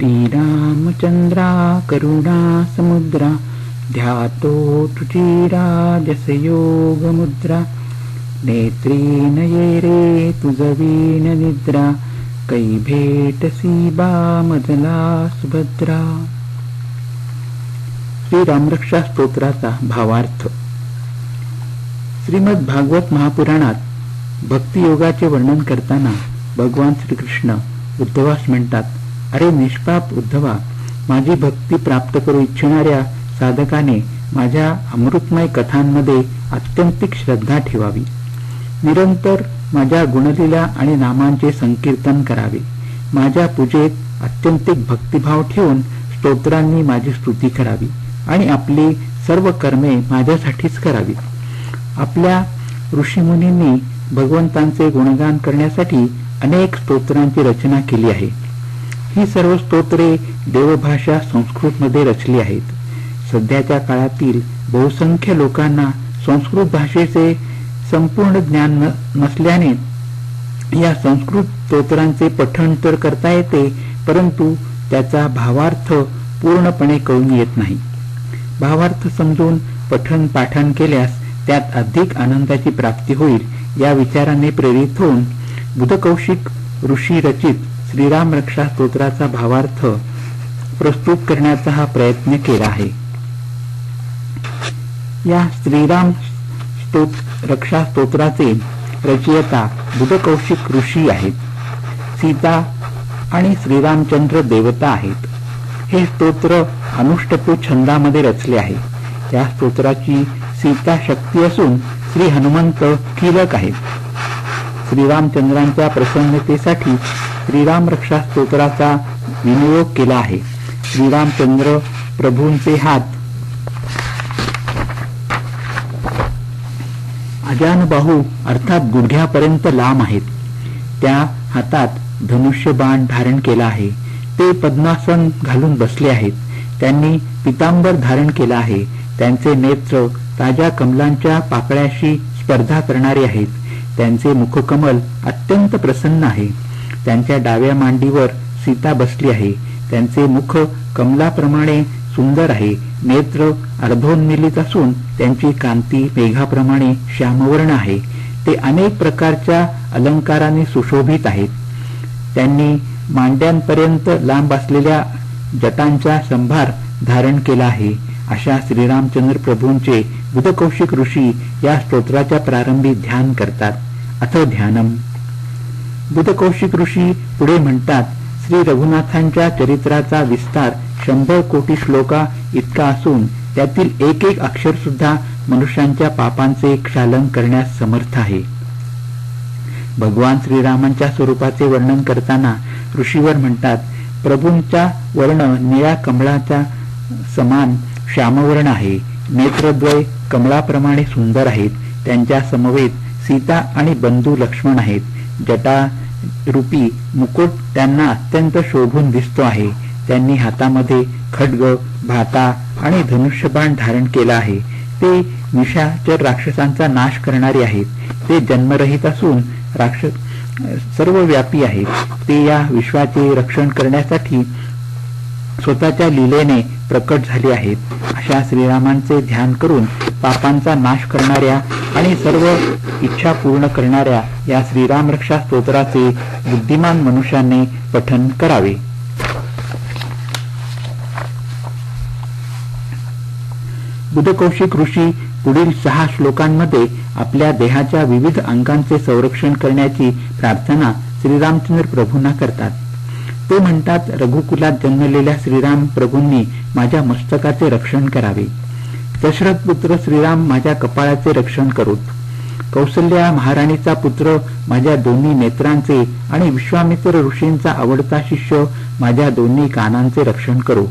श्रीरामचंद्रा करुणा समुद्रा ध्यातो मुद्रा नेत्री नये रे तुजवीन निद्रा कै भेटसी बा मजला सुभद्रा। श्री रामरक्षा स्तोत्राचा भावार्थ। श्रीमद भागवत महापुराणात भक्तियोगाचे वर्णन करताना भगवान श्रीकृष्ण उद्धवास म्हणतात अरे निष्पाप उद्धवा माझी भक्ती प्राप्त करू इच्छिणाऱ्या साधकाने माझ्या अमृतमय कथांमध्ये अत्यंतिक श्रद्धा ठेवावी. निरंतर माझ्या गुणलीला आणि नामांचे संकीर्तन करावे. माझ्या पूजेत अत्यंतिक भक्तिभाव ठेवून स्तोत्रांनी माझी स्तुती करावी आणि आपली सर्व कर्मे माझ्यासाठीच करावी. आपल्या ऋषीमुनींनी भगवंतांचे गुणगान करण्यासाठी अनेक स्तोत्रांची रचना केली आहे. ही सर्व स्तोत्रे देवभाषा संस्कृतमध्ये रचली आहेत. सध्याच्या काळातील बहुसंख्य लोकांना संस्कृत भाषेचे संपूर्ण ज्ञान नसल्याने या संस्कृत स्तोत्रांचे पठण तर करता येते परंतु त्याचा भावार्थ पूर्णपणे कळून येत नाही. भावार्थ समजून पठण पाठन केल्यास त्यात अधिक आनंदाची प्राप्ती होईल या विचाराने प्रेरित होऊन बुधकौशिक ऋषी रचित श्रीराम रक्षा स्तोत्राचा भावार्थ प्रस्तुत करण्याचा हा प्रयत्न केला आहे. या श्रीराम स्तोत रक्षा स्तोत्राचे रचयिता बुधकौशिक ऋषी आहेत. सीता आणि श्रीरामचंद्र देवता आहेत. हे स्तोत्र अनुष्टपू छंदामध्ये रचले आहे. या स्तोत्राची सीता शक्ती असून श्री हनुमंत किलक आहेत. श्रीरामचंद्रांच्या प्रसन्नतेसाठी श्रीराम रक्षा स्तोत्राचा विनियोग केला आहे. श्रीरामचंद्र प्रभूंचे हात. अजानबाहू अर्थात गुडघ्यापर्यंत लांब आहेत. त्या हातात धनुष्य बाण धारण केला आहे. ते पद्मासन घालून बसले आहेत. त्यांनी पितांबर धारण केला आहे. त्यांचे नेत्र ताज्या कमलांच्या पाकळ्याशी स्पर्धा करणारे आहेत. त्यांचे मुखकमल अत्यंत प्रसन्न आहे. त्यांच्या डाव्या मांडीवर सीता बसली आहे. त्यांचे मुख कमलाप्रमाणे सुंदर आहे. नेत्र अर्धोन्मिलित असून त्यांची कांती मेघाप्रमाणे श्यामवर्ण आहे. ते अनेक प्रकारच्या अलंकाराने सुशोभित आहेत. त्यांनी मांड्यांपर्यंत लांब असलेल्या जटांचा संभार धारण केला आहे. अशा श्रीरामचंद्र प्रभूंचे बुधकौशिक ऋषी या स्तोत्राच्या प्रारंभी ध्यान करतात. अथ ध्यानम. बुधकौशिक ऋषी पुढे म्हणतात श्री रघुनाथांच्या चरित्राचा विस्तार शंभर कोटी श्लोका इतका असून त्यातील एक एक अक्षर सुद्धा मनुष्यांच्या पापांचे क्षालन करण्यास समर्थ आहे. भगवान श्रीरामांच्या स्वरूपाचे वर्णन करताना ऋषीवर म्हणतात प्रभूंचा वर्ण निळ्या कमळाचा समान श्यामवर्ण आहे. नेत्रद्वय कमळाप्रमाणे सुंदर आहेत. त्यांच्या समवेत सीता आणि बंधू लक्ष्मण आहेत. जटा रूपी मुकुट त्यांना अत्यंत शोभून दिसतो आहे. त्यांनी हातामध्ये खड्ग भाता आणि धनुष्यबाण धारण केला आहे. ते निशाचर राक्षसांचा नाश करणारे आहेत. ते जन्मरहित असून राक्षस सर्व व्यापी आहेत. ते या विश्वाचे रक्षण करण्यासाठी स्वतःच्या लीलेने प्रकट झाले आहेत. अशा श्रीरामांचे ध्यान करून पापांचा नाश करणाऱ्या आणि सर्व इच्छा पूर्ण करणाऱ्या या श्रीराम रक्षा स्तोत्राचे बुद्धिमान मनुष्याने पठन करावे. बुधकौशिक ऋषी पुढील सहा श्लोकांमध्ये आपल्या देहाच्या विविध अंगांचे संरक्षण करण्याची प्रार्थना श्रीरामचंद्र प्रभूंना करतात. ते म्हणतात रघुकुलात जन्मलेल्या श्रीराम प्रभूंनी माझ्या मस्तकाचे रक्षण करावे. दशरथ पुत्र श्रीराम माझ्या कपाळाचे रक्षण करोत. कौशल्या महाराणीचा पुत्र माझ्या दोन्ही नेत्रांचे आणि विश्वामित्र ऋषींचा आवडता शिष्य माझ्या दोन्ही कानांचे रक्षण करो.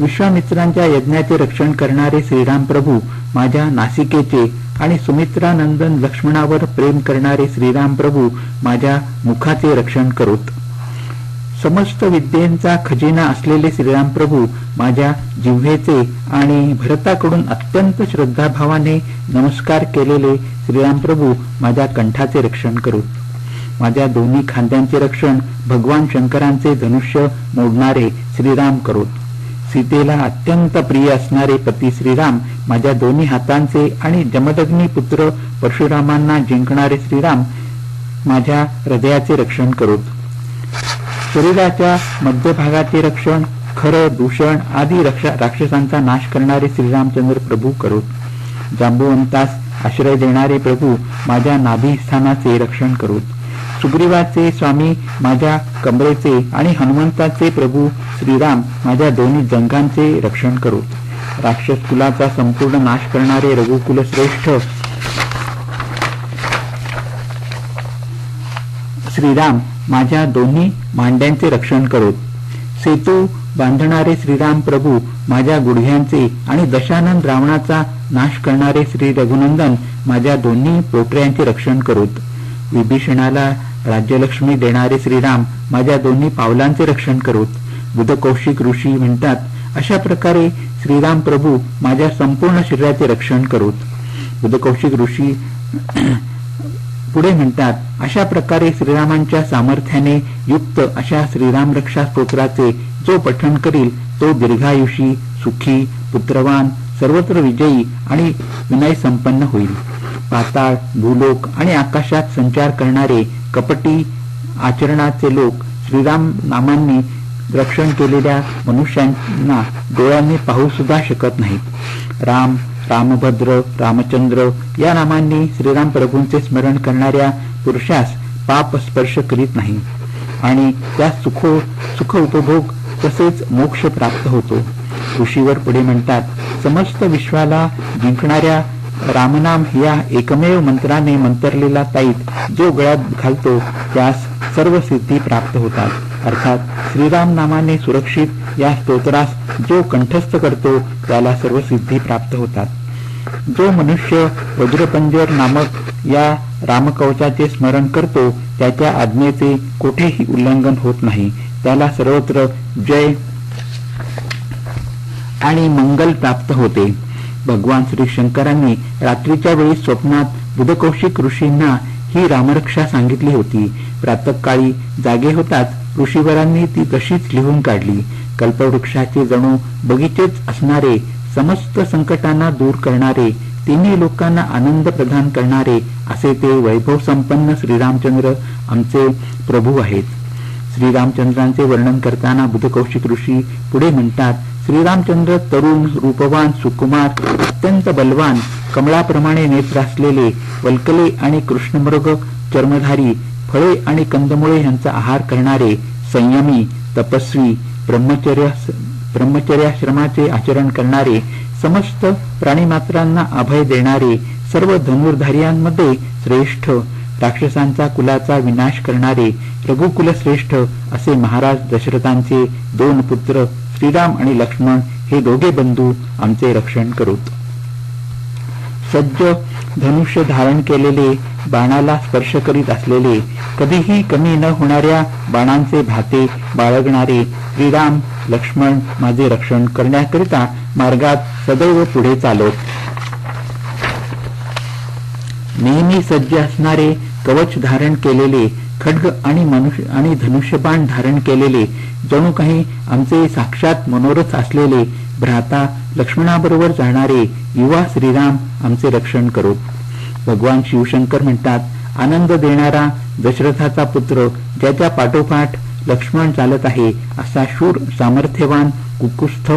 विश्वामित्रांच्या यज्ञाचे रक्षण करणारे श्रीराम प्रभू माझ्या नासिकेचे आणि सुमित्रानंदन लक्ष्मणावर प्रेम करणारे श्रीराम प्रभू माझ्या मुखाचे रक्षण करोत. समस्त विद्येंचा खजिना असलेले श्रीराम प्रभू माझ्या जिव्हेचे आणि भरताकडून अत्यंत श्रद्धाभावाने नमस्कार केलेले श्रीराम प्रभू माझ्या कंठाचे रक्षण करू. माझ्या दोन्ही खांद्यांचे रक्षण भगवान शंकरांचे धनुष्य मोडणारे श्रीराम करोत सीतेला अत्यंत प्रिय असणारे पती श्रीराम माझ्या दोन्ही हातांचे आणि जमदग्नी पुत्र परशुरामांना जिंकणारे श्रीराम माझ्या हृदयाचे रक्षण करोत शरीराच्या मध्यभागाचे रक्षण खरं दूषण आदी राक्षसांचा नाश करणारे श्रीरामचंद्र प्रभू करोत जांबुवंतास आश्रय देणारे प्रभू माझ्या नाभिस्थानाचे रक्षण करोत सुग्रीवाचे स्वामी माझ्या कमरेचे आणि हनुमंताचे प्रभू श्रीराम माझ्या दोन्ही जंगांचे रक्षण करोत राक्षस कुलाचा संपूर्ण नाश करणारे रघुकुल श्रेष्ठ श्रीराम माझ्या दोन्ही मांड्यांचे रक्षण करोत सेतू बांधणारे श्रीराम प्रभू माझ्या गुडघ्यांचे आणि दशानंद रावणाचा नाश करणारे श्री रघुनंदन माझ्या दोन्ही पोटऱ्यांचे रक्षण करोत. विभीषणाला राज्यलक्ष्मी देणारे श्रीराम माझ्या दोन्ही पावलांचे रक्षण करोत. बुधकौशिक ऋषी म्हणतात अशा प्रकारे श्रीराम प्रभू माझ्या संपूर्ण शरीराचे रक्षण करोत. बुधकौशिक ऋषी पुढे म्हणतात अशा प्रकारे श्रीरामांच्या सामर्थ्याने युक्त अशा श्रीराम रक्षा स्तोत्राचे जो पठण करील तो दीर्घायुषी सुखी पुत्रवान सर्वत्र विजयी आणि विनय संपन्न होईल. पाताळ भूलोक आणि आकाशात संचार करणारे कपटी आचरणाचे लोक श्रीराम नामांनी रक्षण केलेल्या मनुष्यांना डोळ्यांनी पाहू सुद्धा शकत नाहीत. राम रामभद्र रामचंद्र या नामांनी श्रीराम प्रभूंचे स्मरण करणाऱ्या पुरुषास पाप स्पर्श करीत नाही. आणि त्या सुखो सुख उपभोग तसेच मोक्ष प्राप्त होतो. ऋषीवर पुढे म्हणतात समस्त विश्वाला जिंकणाऱ्या रामनाम या एकमेव मंत्राने मंतरलेला ताईत जो गळ्यात घालतो त्यास सर्व सिद्धी प्राप्त होतात. अर्थात श्रीराम नामाने सुरक्षित या स्तोत्रास जो कंठस्थ करतो त्याला सर्व सिद्धी प्राप्त होतात. जो मनुष्य वज्रपंजर नामक या रामकवचाचे स्मरण करतो त्याच्या आज्ञेचे कुठेही उल्लंघन होत नाही. त्याला सर्वत्र जय आणि मंगल प्राप्त होते. भगवान श्री शंकरांनी रात्रीच्या वेळी स्वप्नात बुधकौशिक ऋषींना ही रामरक्षा सांगितली होती. प्रातकाळी जागे होताच ऋषीवरांनी ती तशीच लिहून काढली. कल्पवृक्षाचे जणू बगीचेच असणारे समस्त संकटांना दूर करणारे तिन्ही लोकांना आनंद प्रदान करणारे असे ते वैभव संपन्न श्रीरामचंद्र आमचे प्रभू आहेत. श्रीरामचंद्रांचे वर्णन करताना बुधकौशिक ऋषी पुढे म्हणतात श्रीरामचंद्र तरुण रूपवान सुकुमार अत्यंत बलवान कमळाप्रमाणे नेत्र असलेले वल्कले आणि कृष्णमृग चर्मधारी फळे आणि कंदमुळे यांचा आहार करणारे संयमी तपस्वी ब्रह्मचर्य ब्रह्मचर्याश्रमाचे आचरण करणारे समस्त प्राणीमात्रांना अभय देणारे सर्व धनुर्धार्यांमध्ये श्रेष्ठ राक्षसांचा कुलाचा विनाश करणारे रघुकुलश्रेष्ठ असे महाराज दशरथांचे दोन पुत्र श्रीराम आणि लक्ष्मण हे दोघे बंधू आमचे रक्षण करूत. सज्ज धनुष्य धारण केलेले बाणाला स्पर्श करीत असलेले कधीही कमी न होणाऱ्या बाणांचे भाते बाळगणारे श्रीराम लक्ष्मण माझे रक्षण करण्याकरिता मार्गात सदैव पुढे चालत. नेहमी सज्ज असणारे कवच धारण केलेले खड्ग आणि मनुष्य आणि धनुष्यबाण धारण केलेले जणू काही आमचे साक्षात मनोरथ असलेले भ्राता लक्ष्मणाबरोबर जाणारे युवा श्रीराम आमचे रक्षण करू. भगवान शिवशंकर म्हणतात आनंद देणारा दशरथाचा पुत्र ज्याच्या पाठोपाठ लक्ष्मण चालत आहे असा शूर सामर्थ्यवान कुकुस्थ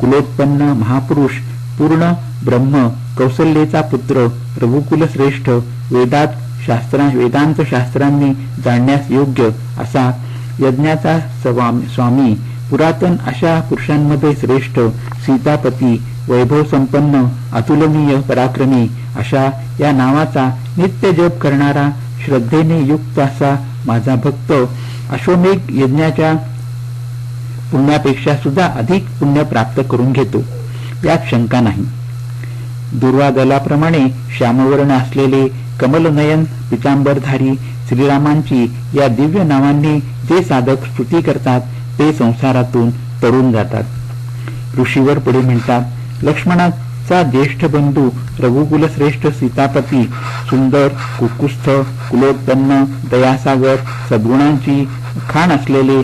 कुलोत्पन्न महापुरुष पूर्ण ब्रह्म कौसल्येचा पुत्र रघुकुलश्रेष्ठ वेदात शास्त्रा वेदांत शास्त्रांनी जाणण्यास योग्य असा यज्ञाचा स्वामी पुरातन अशा पुरुषांमध्ये श्रेष्ठ सीतापती वैभव संपन्न अतुलनीय पराक्रमी अशा या नावाचा नित्य जप करणारा श्रद्धेने युक्त असा माझा भक्त अश्वमेघ यज्ञाच्या पुण्यापेक्षा सुद्धा अधिक पुण्य प्राप्त करून घेतो यात शंका नाही. दुर्वादलाप्रमाणे श्यामवर्ण असलेले कमलनयन पितांबरधारी श्रीरामांची या दिव्य नावांनी जे साधक स्तुती करतात ते संसारातून तरुण जातात. ऋषीवर पुढे म्हणतात लक्ष्मणात चा ज्येष्ठ बंधू रघुकुलश्रेष्ठ सीतापती सुंदर कुकुस्थ कुलोत्पन्न दयासागर सद्गुणांची खाण असलेले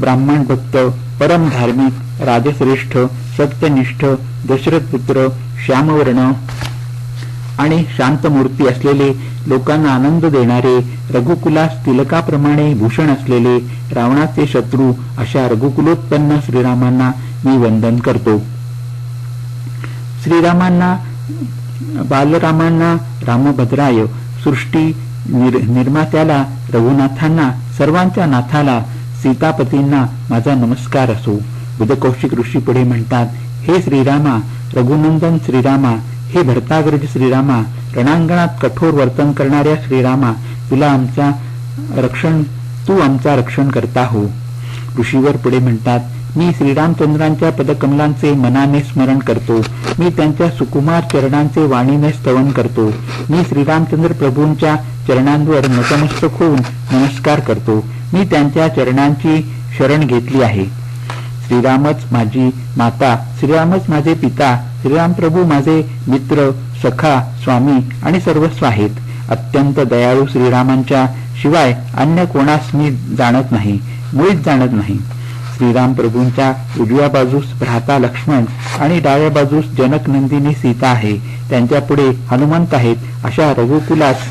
ब्राह्मण भक्त परम धार्मिक राजश्रेष्ठ सत्यनिष्ठ दशरथ पुत्र श्यामवर्ण आणि शांतमूर्ती असलेले लोकांना आनंद देणारे रघुकुलास तिलकाप्रमाणे भूषण असलेले रावणाचे शत्रू अशा रघुकुलोत्पन्न श्रीरामांना मी वंदन करतो. श्रीरामांना बालरामांना रामभद्राय सृष्टी निर, निर्मात्याला रघुनाथांना सर्वांच्या नाथाला सीतापतींना माझा नमस्कार असो. बुधकौशिक ऋषी पुढे म्हणतात हे श्रीरामा रघुनंदन श्रीरामा हे भरताग्रज श्रीरामा रणांगणात कठोर वर्तन करणाऱ्या श्रीरामा तुला आमचा रक्षण तू आमचा रक्षण करता हो. ऋषीवर पुढे म्हणतात मी श्रीरामचंद्रांच्या पदकमलांचे मनाने स्मरण करतो. मी त्यांच्या सुकुमार चरणांचे वाणीने स्तवन करतो. मी श्रीरामचंद्र प्रभूंच्या चरणांवर नतमस्तक होऊन नमस्कार करतो. मी त्यांच्या चरणांची शरण घेतली आहे. श्रीरामच माझी माता श्रीरामच माझे पिता श्रीराम प्रभू माझे मित्र सखा स्वामी आणि सर्वस्व आहेत. अत्यंत दयाळू श्रीरामांच्या शिवाय अन्य कोणास मी जाणत नाही मुळीच जाणत नाही. श्रीराम प्रभूंच्या उजव्या बाजूस भ्राता लक्ष्मण आणि डाव्या बाजूस जनक नंदिनी सीता आहे. त्यांच्या पुढे हनुमंत आहेत अशा रघुकुलास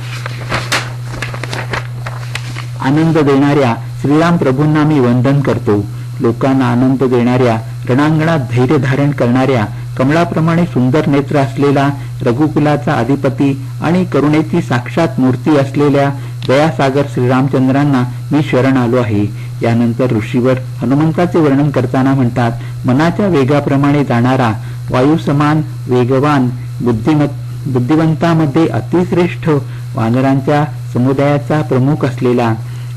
आनंद देणाऱ्या श्रीराम प्रभूंना मी वंदन करतो. लोकांना आनंद देणाऱ्या रणांगणात धैर्य धारण करणाऱ्या कमळाप्रमाणे सुंदर नेत्र असलेला रघुकुलाचा अधिपती आणि करुणेची साक्षात मूर्ती असलेल्या दयासागर श्रीरामचंद्रांना मी शरण आलो आहे. यानंतर ऋषीवर हनुमंताचे वर्णन करताना म्हणतात मनाच्या वेगाप्रमाणे जाणारा वायुसमान वेगवान बुद्धिमत बुद्धिवंतामध्ये अतिश्रेष्ठ वानरांच्या समुदायाचा प्रमुख असलेला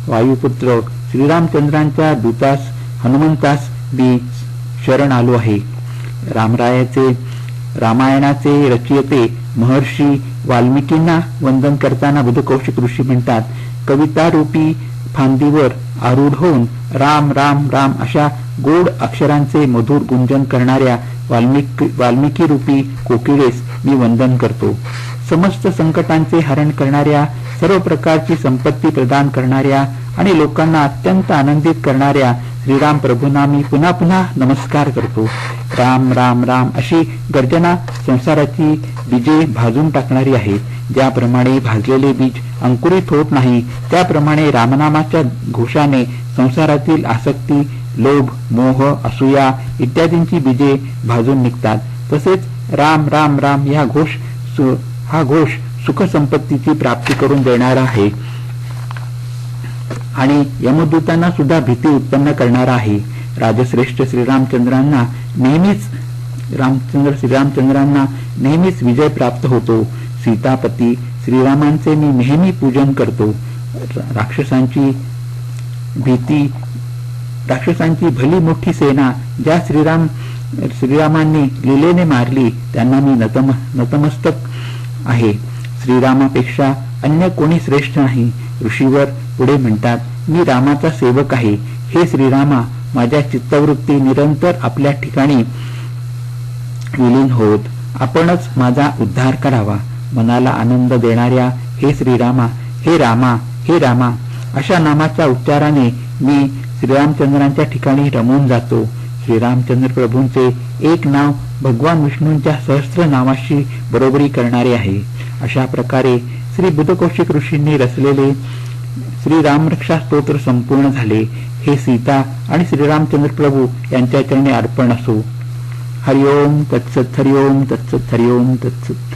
वायुपुत्र श्रीरामचंद्रांच्या दूतास हनुमंतास मी शरण आलो आहे. रामरायाचे रामायणाचे रचयते महर्षी वाल्मिकींना वंदन करताना बुधकौशिक ऋषी म्हणतात कविता रूपी फांदीवर आरूढ होऊन राम राम राम अशा गोड अक्षरांचे मधुर गुंजन करणाऱ्या वाल्मिकी रूपी कोकिळेस मी वंदन करतो. समस्त संकटांचे हरण करणाऱ्या सर्व प्रकारची संपत्ती प्रदान करणाऱ्या आणि लोकांना अत्यंत आनंदित करणाऱ्या श्रीराम प्रभूंना मी पुन्हा पुन्हा नमस्कार करतो. राम राम राम अशी गर्जना संसाराची बीजे भाजून टाकणारी आहे. ज्याप्रमाणे भाजलेले बीज अंकुरित होत नाही त्याप्रमाणे रामनामाच्या घोषाने संसारातील आसक्ती लोभ मोह असूया इत्यादींची बीजे भाजून निघतात. तसेच राम राम राम या घोष हा घोष सुखसंपत्तीची प्राप्ती करून देणारा आहे. आणि यमदूतांना सुद्धा भीती उत्पन्न करणारा आहे. राजश्रेष्ठ श्रीरामचंद्रांना नेहमीच रामचंद्र श्रीरामचंद्रांना नेहमीच विजय प्राप्त होतो. सीतापती श्रीरामांचे मी नेहमी पूजन करतो. राक्षसांची भीती राक्षसांची भली मोठी सेना ज्या श्रीराम श्रीरामांनी लिलेने मारली त्यांना मी नतम नतमस्तक आहे. श्रीरामापेक्षा अन्य कोणी श्रेष्ठ नाही. ऋषीवर पुढे म्हणतात मी रामाचा सेवक आहे. हे श्रीरामा माझ्या चित्तवृत्ती निरंतर आपल्या ठिकाणी विलीन होत आपणच माझा उद्धार करावा. मनाला आनंद देणाऱ्या हे श्रीरामा हे रामा हे रामा अशा नामाच्या उच्चाराने मी श्रीरामचंद्रांच्या ठिकाणी रमून जातो. श्रीरामचंद्र प्रभूंचे एक नाव भगवान विष्णूंच्या सहस्त्र नावाशी बरोबरी करणारे आहे. अशा प्रकारे श्री बुधकौशिक ऋषींनी रचलेले श्री रामरक्षा स्तोत्र संपूर्ण झाले. हे सीता आणि श्रीरामचंद्र प्रभू यांच्या चरणी अर्पण असो. हरिओम तत्सत हरिओम तत्सत हरिओम तत्सत.